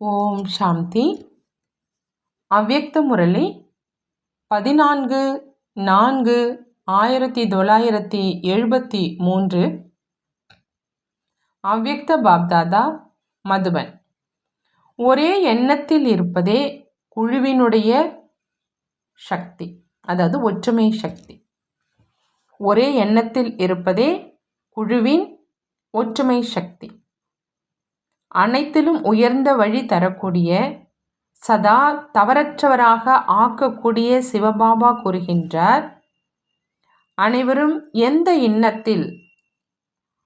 ஓம் சாந்தி. அவ்வியக்த முரளி பதினான்கு நான்கு ஆயிரத்தி தொள்ளாயிரத்தி எழுபத்தி மூன்று. அவ்யக்த பாப்தாதா மதுபன். ஒரே எண்ணத்தில் இருப்பதே குழுவினுடைய சக்தி அதாவது ஒற்றுமை சக்தி. ஒரே எண்ணத்தில் இருப்பதே குழுவின் ஒற்றுமை சக்தி. அனைத்திலும் உயர்ந்த வழி தரக்கூடிய சதா தவறற்றவராக ஆக்கக்கூடிய சிவபாபா கூறுகின்றார். அனைவரும் எந்த இன்னத்தில்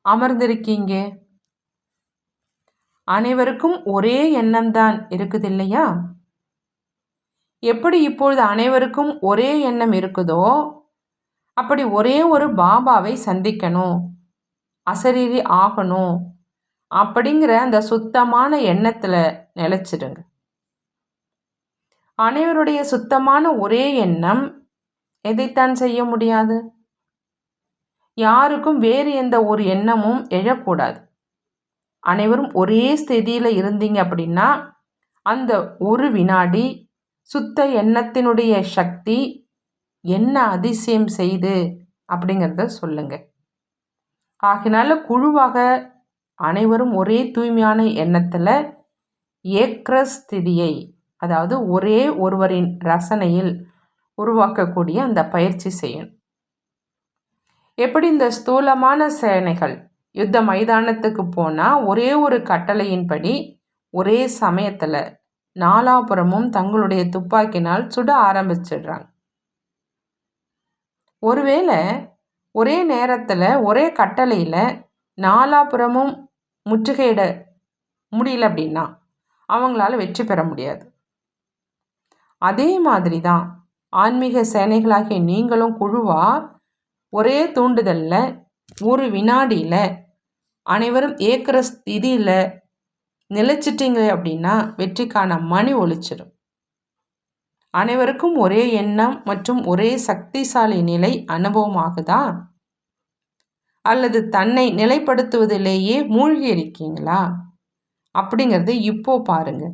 அமர்ந்திருக்கீங்க? அனைவருக்கும் ஒரே எண்ணம்தான் இருக்குது இல்லையா எப்படி இப்பொழுது அனைவருக்கும் ஒரே எண்ணம் இருக்குதோ அப்படி ஒரே ஒரு பாபாவை சந்திக்கணும் அசரீரி ஆகணும் அப்படிங்கிற அந்த சுத்தமான எண்ணத்தில் நிலச்சிடுங்க. அனைவருடைய சுத்தமான ஒரே எண்ணம் எதைத்தான் செய்ய முடியாது? யாருக்கும் வேறு எந்த ஒரு எண்ணமும் எழக்கூடாது. அனைவரும் ஒரே ஸ்திதியில் இருந்தீங்க அப்படின்னா அந்த ஒரு வினாடி சுத்த எண்ணத்தினுடைய சக்தி என்ன அதிசயம் செய்து அப்படிங்கிறத சொல்லுங்க. ஆகினால குழுவாக அனைவரும் ஒரே தூய்மையான எண்ணத்தில் ஏக்ரஸ்திதியை அதாவது ஒரே ஒருவரின் ரசனையில் உருவாக்கக்கூடிய அந்த பயிற்சி செய்யணும். எப்படி இந்த ஸ்தூலமான சேனைகள் யுத்த மைதானத்துக்கு போனால் ஒரே ஒரு கட்டளையின்படி ஒரே சமயத்தில் நாலாபுரமும் தங்களுடைய துப்பாக்கினால் சுட ஆரம்பிச்சிடுறாங்க. ஒருவேளை ஒரே நேரத்தில் ஒரே கட்டளையில் நாலாபுரமும் முற்றுகையிட முடியல அப்படின்னா அவங்களால வெற்றி பெற முடியாது. அதே மாதிரி தான் ஆன்மீக சேனைகளாகிய நீங்களும் குழுவாக ஒரே தூண்டுதலில் ஒரு வினாடியில் அனைவரும் ஏக்கிற ஸ்திதியில் நிலைச்சிட்டிங்க அப்படின்னா வெற்றிக்கான மணி ஒழிச்சிடும் அனைவருக்கும் ஒரே எண்ணம் மற்றும் ஒரே சக்திசாலி நிலை அனுபவமாகுதா? அல்லது தன்னை நிலைப்படுத்துவதிலேயே மூழ்கி இருக்கீங்களா அப்படிங்கிறது இப்போ பாருங்க.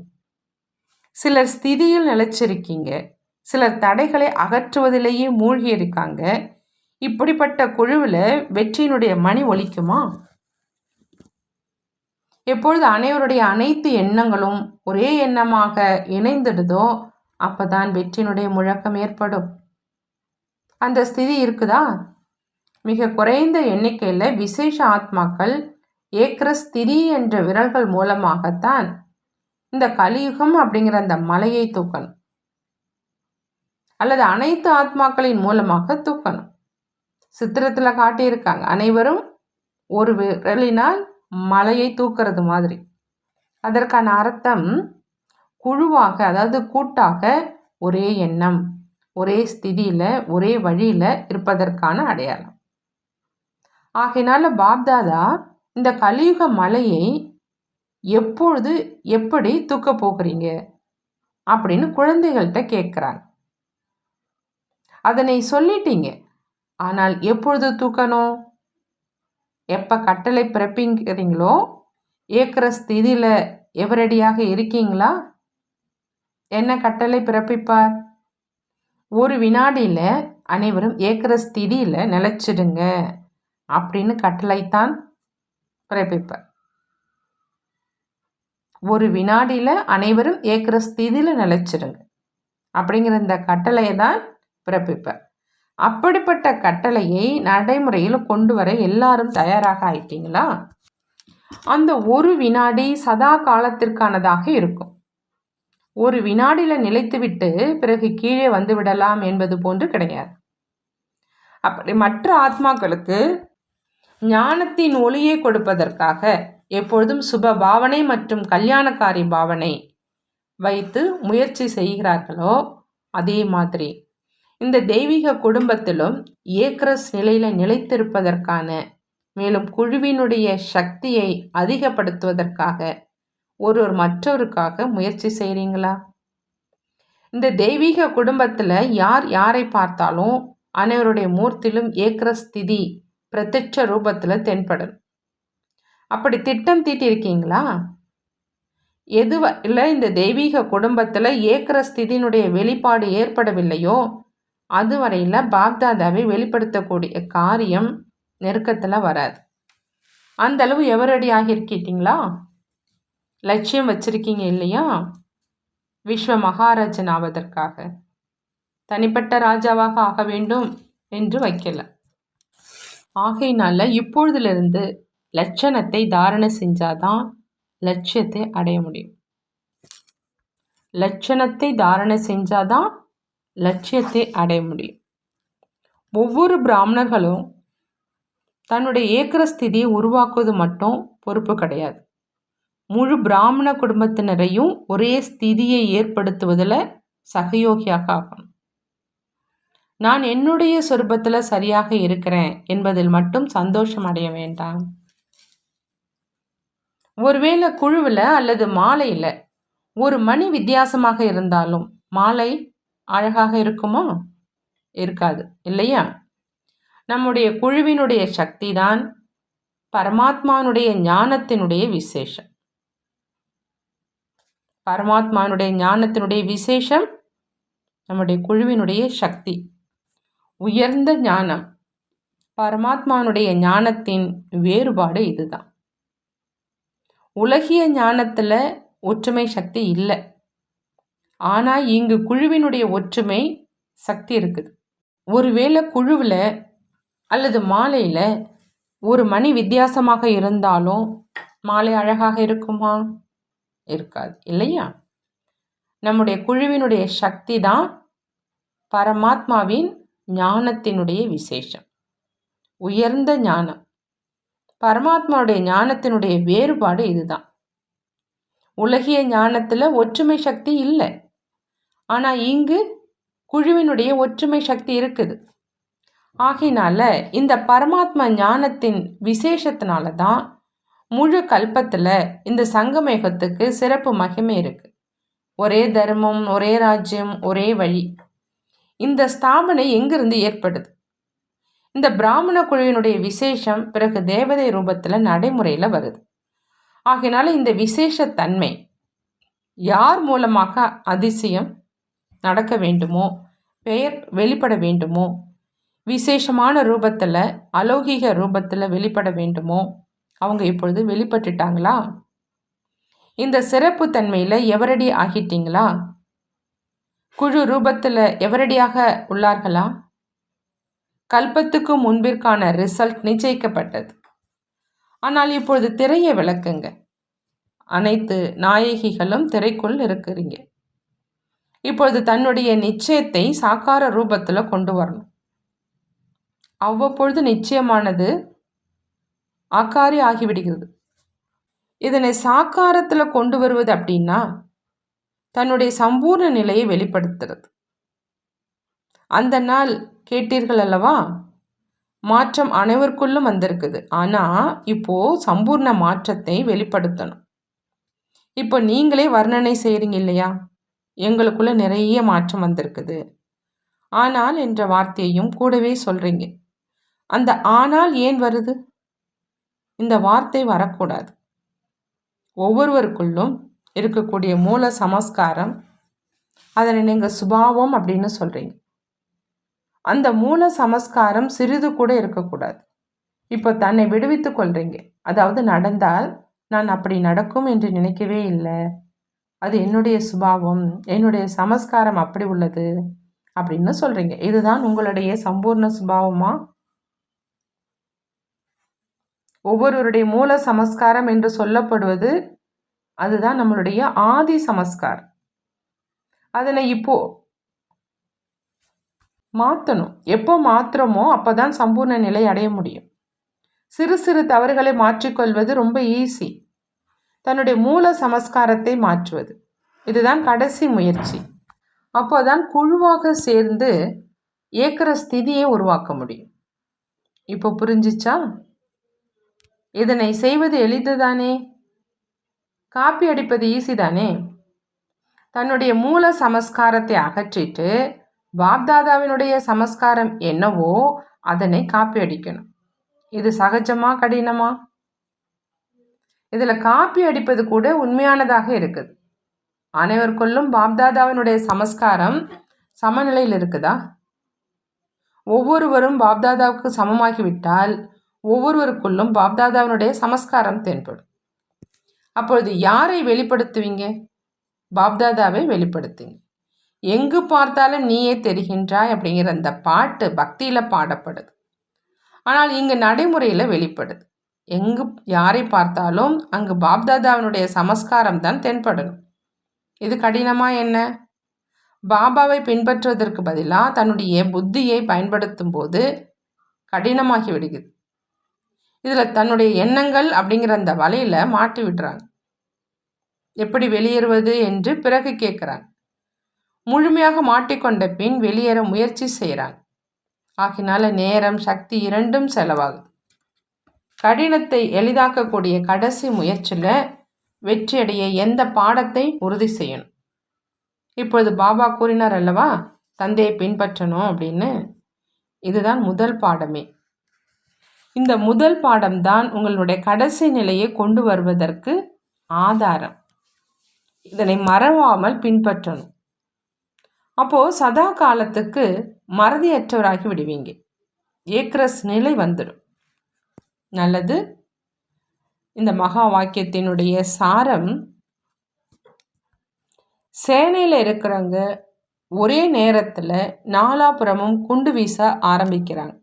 சிலர் ஸ்திதியில் நிலைச்சிருக்கீங்க. சிலர் தடைகளை அகற்றுவதிலேயே மூழ்கி இருக்காங்க இப்படிப்பட்ட குழுவில் வெற்றியினுடைய மணி ஒலிக்குமா? எப்பொழுது அனைவருடைய அனைத்து எண்ணங்களும் ஒரே எண்ணமாக இணைந்துடுதோ அப்போதான் வெற்றியினுடைய முழக்கம் ஏற்படும். அந்த ஸ்திதி இருக்குதா? மிக குறைந்த எண்ணிக்கையில் விசேஷ ஆத்மாக்கள் ஏக்ரஸ்திரி என்ற விரல்கள் மூலமாகத்தான் இந்த கலியுகம் அப்படிங்கிற அந்த மலையை தூக்கணும். அல்லது அனைத்து ஆத்மாக்களின் மூலமாக தூக்கணும். சித்திரத்தில் காட்டியிருக்காங்க. அனைவரும் ஒரு விரலினால் மலையை தூக்கிறது மாதிரி. அதற்கான அர்த்தம் குழுவாக அதாவது கூட்டாக ஒரே எண்ணம் ஒரே ஸ்திதியில் ஒரே வழியில் இருப்பதற்கான அடையாளம். ஆகையினால பாப்தாதா இந்த கலியுக மலையை எப்பொழுது எப்படி தூக்க போகிறீங்க? அப்படின்னு குழந்தைகள்கிட்ட கேட்குறாங்க. அதனை சொல்லிட்டீங்க. ஆனால் எப்பொழுது தூக்கணும்? எப்போ கட்டளை பிறப்பிங்கிறீங்களோ ஏற்கிற ஸ்திதியில் எவரடியாக இருக்கீங்களா? என்ன கட்டளை பிறப்பிப்பார்? ஒரு வினாடியில் அனைவரும் ஏக்கிற ஸ்திதியில் நிலச்சிடுங்க. அப்படின்னு கட்டளைத்தான் பிறப்பிப்பார். ஒரு வினாடியில் அனைவரும் ஏக்கிற ஸ்திதியில் நிலச்சிடுங்க அப்படிங்கிற இந்த கட்டளையை தான் பிறப்பிப்பார். அப்படிப்பட்ட கட்டளையை நடைமுறையில் கொண்டு வர எல்லாரும் தயாராக ஆயிட்டீங்களா? அந்த ஒரு வினாடி சதா காலத்திற்கானதாக இருக்கும். ஒரு வினாடியில் நிலைத்துவிட்டு பிறகு கீழே வந்து விடலாம் என்பது போன்று கிடையாது. அப்படி மற்ற ஆத்மாக்களுக்கு ஞானத்தின் ஒளியை கொடுப்பதற்காக எப்பொழுதும் சுப பாவனை மற்றும் கல்யாணக்காரி பாவனை வைத்து முயற்சி செய்கிறார்களோ அதே மாதிரி இந்த தெய்வீக குடும்பத்திலும் ஏக்ரஸ் நிலையில் நிலைத்திருப்பதற்கான மேலும் குழுவினுடைய சக்தியை அதிகப்படுத்துவதற்காக ஒருவர் மற்றவருக்காக முயற்சி செய்கிறீங்களா இந்த தெய்வீக குடும்பத்தில் யார் யாரை பார்த்தாலும் அனைவருடைய மூர்த்திலும் ஏக்ரஸ்திதி பிரத்யட்ச ரூபத்தில் தென்படும் அப்படி திட்டம் தீட்டியிருக்கீங்களா? எதுவரையில் இந்த தெய்வீக குடும்பத்தில் ஏக்கிற ஸ்திதியினுடைய வெளிப்பாடு ஏற்படவில்லையோ? அதுவரையில் பாப்தாதாவை வெளிப்படுத்தக்கூடிய காரியம் நெருக்கத்தில் வராது. அந்த அளவு எவரடி ஆகியிருக்கிட்டீங்களா லட்சியம் வச்சுருக்கீங்க இல்லையா? விஸ்வ மகாராஜன் ஆவதற்காக. தனிப்பட்ட ராஜாவாக ஆக வேண்டும் என்று வைக்கல. ஆகையினால இப்பொழுதிலிருந்து லட்சணத்தை தாரணை செஞ்சாதான் லட்சியத்தை அடைய முடியும். லட்சணத்தை தாரணை செஞ்சாதான் லட்சியத்தை அடைய முடியும். ஒவ்வொரு பிராமணர்களும் தன்னுடைய ஏக்கர ஸ்திதியை உருவாக்குவது மட்டும் பொறுப்பு கிடையாது. முழு பிராமண குடும்பத்தினரையும் ஒரே ஸ்திதியை ஏற்படுத்துவதில் சகயோகியாக ஆகணும். நான் என்னுடைய சொருபத்தில் சரியாக இருக்கிறேன் என்பதில் மட்டும் சந்தோஷம் அடைய வேண்டாம். ஒருவேளை குழுவில் அல்லது மாலையில் ஒரு மணி வித்தியாசமாக இருந்தாலும் மாலை அழகாக இருக்குமா? இருக்காது இல்லையா? நம்முடைய குழுவினுடைய சக்தி தான் பரமாத்மானுடைய ஞானத்தினுடைய விசேஷம். பரமாத்மானுடைய ஞானத்தினுடைய விசேஷம் நம்முடைய குழுவினுடைய சக்தி. உயர்ந்த ஞானம். பரமாத்மானுடைய ஞானத்தின் வேறுபாடு இதுதான். உலகிய ஞானத்தில் ஒற்றுமை சக்தி இல்லை. ஆனால் இங்கு குழுவினுடைய ஒற்றுமை சக்தி இருக்குது. ஒருவேளை குழுவில் அல்லது மாலையில் ஒரு மணி வித்தியாசமாக இருந்தாலும் மாலை அழகாக இருக்குமா? இருக்காது. இல்லையா? நம்முடைய குழுவினுடைய சக்தி தான் பரமாத்மாவின் ஞானத்தினுடைய விசேஷம். உயர்ந்த ஞானம். பரமாத்மாவுடைய ஞானத்தினுடைய வேறுபாடு இதுதான். உலகிய ஞானத்தில் ஒற்றுமை சக்தி இல்லை. ஆனால் இங்கு குழுவினுடைய ஒற்றுமை சக்தி இருக்குது. ஆகினால இந்த பரமாத்மா ஞானத்தின் விசேஷத்தினால தான் முழு கல்பத்தில் இந்த சங்கமேகத்துக்கு சிறப்பு மகிமை இருக்குது ஒரே தர்மம் ஒரே ராஜ்யம் ஒரே வழி. இந்த ஸ்தாபனை எங்கிருந்து ஏற்படுது இந்த பிராமண குழுவினுடைய விசேஷம் பிறகு தேவதை ரூபத்தில் நடைமுறையில் வருது. ஆகையினால இந்த விசேஷத்தன்மை யார் மூலமாக அதிசயம் நடக்க வேண்டுமோ பெயர் வெளிப்பட வேண்டுமோ விசேஷமான ரூபத்தில் அலௌகிக ரூபத்தில் வெளிப்பட வேண்டுமோ அவங்க இப்பொழுது வெளிப்பட்டுட்டாங்களா? இந்த சிறப்பு தன்மையில் எவரடி ஆகிட்டீங்களா? குழு ரூபத்தில் எவரடியாக உள்ளார்களா? கல்பத்துக்கு முன்பிற்கான ரிசல்ட் நிச்சயிக்கப்பட்டது. ஆனால் இப்பொழுது திரையை விளக்குங்க. அனைத்து நாயகிகளும் திரைக்குள் இருக்கிறீங்க. இப்பொழுது தன்னுடைய நிச்சயத்தை சாக்கார ரூபத்தில் கொண்டு வரணும். அவ்வப்பொழுது நிச்சயமானது ஆக்காரி ஆகிவிடுகிறது. இதனை சாக்காரத்தில் கொண்டு வருவது அப்படின்னா தன்னுடைய சம்பூர்ண நிலையை வெளிப்படுத்துறது அந்த நாள் கேட்டீர்கள் அல்லவா? மாற்றம் அனைவருக்குள்ளும் வந்திருக்குது. ஆனால் இப்போது சம்பூர்ண மாற்றத்தை வெளிப்படுத்தணும். இப்போ நீங்களே வர்ணனை செய்கிறீங்க இல்லையா? எங்களுக்குள்ளே நிறைய மாற்றம் வந்திருக்குது. ஆனால் என்ற வார்த்தையையும் கூடவே சொல்கிறீங்க அந்த ஆனால் ஏன் வருது? இந்த வார்த்தை வரக்கூடாது. ஒவ்வொருவருக்குள்ளும் இருக்கக்கூடிய மூல சமஸ்காரம். அதனை நீங்கள் சுபாவம் அப்படின்னு சொல்கிறீங்க அந்த மூல சமஸ்காரம் சிறிது கூட இருக்கக்கூடாது. இப்போ தன்னை விடுவித்து கொள்கிறீங்க அதாவது நடந்தால் நான் அப்படி நடக்கும் என்று நினைக்கவே இல்லை. அது என்னுடைய சுபாவம் என்னுடைய சமஸ்காரம் அப்படி உள்ளது அப்படின்னு சொல்கிறீங்க இதுதான் உங்களுடைய சம்பூர்ண சுபாவமா? ஒவ்வொருவருடைய மூல சமஸ்காரம் என்று சொல்லப்படுவது அதுதான் நம்மளுடைய ஆதி சமஸ்கார். அதனை இப்போ மாற்றணும் எப்போ மாற்றுறோமோ அப்போ தான் சம்பூர்ண நிலை அடைய முடியும். சிறு சிறு தவறுகளை மாற்றிக்கொள்வது ரொம்ப ஈஸி தன்னுடைய மூல சமஸ்காரத்தை மாற்றுவது. இதுதான் கடைசி முயற்சி. அப்போதான் குழுவாக சேர்ந்து ஏக்கிற ஸ்திதியை உருவாக்க முடியும். இப்போ புரிஞ்சிச்சா? இதனை செய்வது எளிதுதானே? காப்பி அடிப்பது ஈஸி தானே? தன்னுடைய மூல சமஸ்காரத்தை அகற்றிட்டு பாப்தாதாவினுடைய சமஸ்காரம் என்னவோ அதனை காப்பி அடிக்கணும். இது சகஜமா கடினமா? இதில் காப்பி அடிப்பது கூட உண்மையானதாக இருக்குது. அனைவருக்குள்ளும் பாப்தாதாவினுடைய சமஸ்காரம் சமநிலையில் இருக்குதா? ஒவ்வொருவரும் பாப்தாதாவுக்கு சமமாகிவிட்டால் ஒவ்வொருவருக்குள்ளும் பாப்தாதாவினுடைய சமஸ்காரம் தென்படும். அப்பொழுது யாரை வெளிப்படுத்துவீங்க? பாப்தாதாவை வெளிப்படுத்துங்க. எங்கு பார்த்தாலும் நீயே தெரிகின்றாய் அப்படிங்கிற அந்த பாட்டு பக்தியில் பாடப்படுது. ஆனால் இங்கு நடைமுறையில் வெளிப்படுது. எங்கு யாரை பார்த்தாலும் அங்கு பாப்தாதாவினுடைய சமஸ்காரம் தான் தென்படணும். இது கடினமாக என்ன? பாபாவை பின்பற்றுவதற்கு பதிலாக தன்னுடைய புத்தியை பயன்படுத்தும் போது கடினமாகி விடுகிறது. இதில் தன்னுடைய எண்ணங்கள் அப்படிங்கிற அந்த வலையில் மாட்டி விடுறாங்க. எப்படி வெளியேறுவது என்று பிறகு கேட்குறாங்க. முழுமையாக மாட்டிக்கொண்ட பின் வெளியேற முயற்சி செய்கிறாங்க ஆகினால நேரம் சக்தி இரண்டும் செலவாகுது. கடினத்தை எளிதாக்கக்கூடிய கடைசி முயற்சியில் வெற்றியடைய எந்த பாடத்தை உறுதி செய்யணும்? இப்பொழுது பாபா கூறினார் அல்லவா தந்தையை பின்பற்றணும் அப்படின்னு. இதுதான் முதல் பாடமே. இந்த முதல் பாடம்தான் உங்களுடைய கடைசி நிலையை கொண்டு வருவதற்கு ஆதாரம். இதனை மறவாமல் பின்பற்றணும். அப்போது சதா காலத்துக்கு மறதியற்றவராகி விடுவீங்க. ஏக்ரஸ் நிலை வந்துடும். நல்லது. இந்த மகா வாக்கியத்தினுடைய சாரம் சேனையில் இருக்கிறவங்க ஒரே நேரத்தில் நாலாபுறமும் குண்டு வீச ஆரம்பிக்கிறாங்க.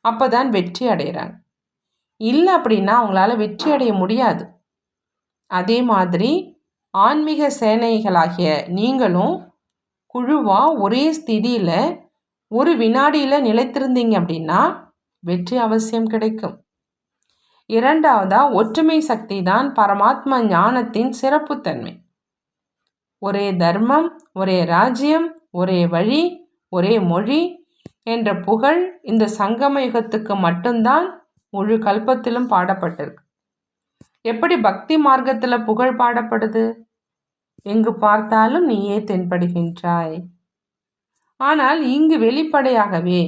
அப்போ தான் வெற்றி அடைகிறாங்க. இல்லை அப்படின்னா அவங்களால வெற்றி அடைய முடியாது. அதே மாதிரி ஆன்மீக சேனைகளாகிய நீங்களும் குழுவாக ஒரே ஸ்திதியில் ஒரு வினாடியில் நிலைத்திருந்தீங்க அப்படின்னா வெற்றி அவசியம் கிடைக்கும். இரண்டாவதாக ஒற்றுமை சக்தி தான் பரமாத்மா ஞானத்தின் சிறப்புத்தன்மை. ஒரே தர்மம் ஒரே ராஜ்யம் ஒரே வழி ஒரே மொழி என்ற புகழ் இந்த சங்கம யுகத்துக்கு மட்டும்தான் முழு கல்பத்திலும் பாடப்பட்டிருக்கு. எப்படி பக்தி மார்க்கத்தில் புகழ் பாடப்படுது? எங்கு பார்த்தாலும் நீயே தென்படுகின்றாய். ஆனால் இங்கு வெளிப்படையாகவே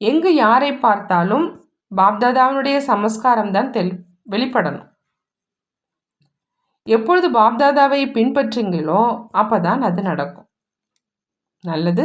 எங்கு யாரை பார்த்தாலும் பாப்தாதாவினுடைய சமஸ்காரம் தான் தெல் வெளிப்படணும். எப்பொழுது பாப்தாதாவை பின்பற்றுங்களோ அப்போ தான் அது நடக்கும். நல்லது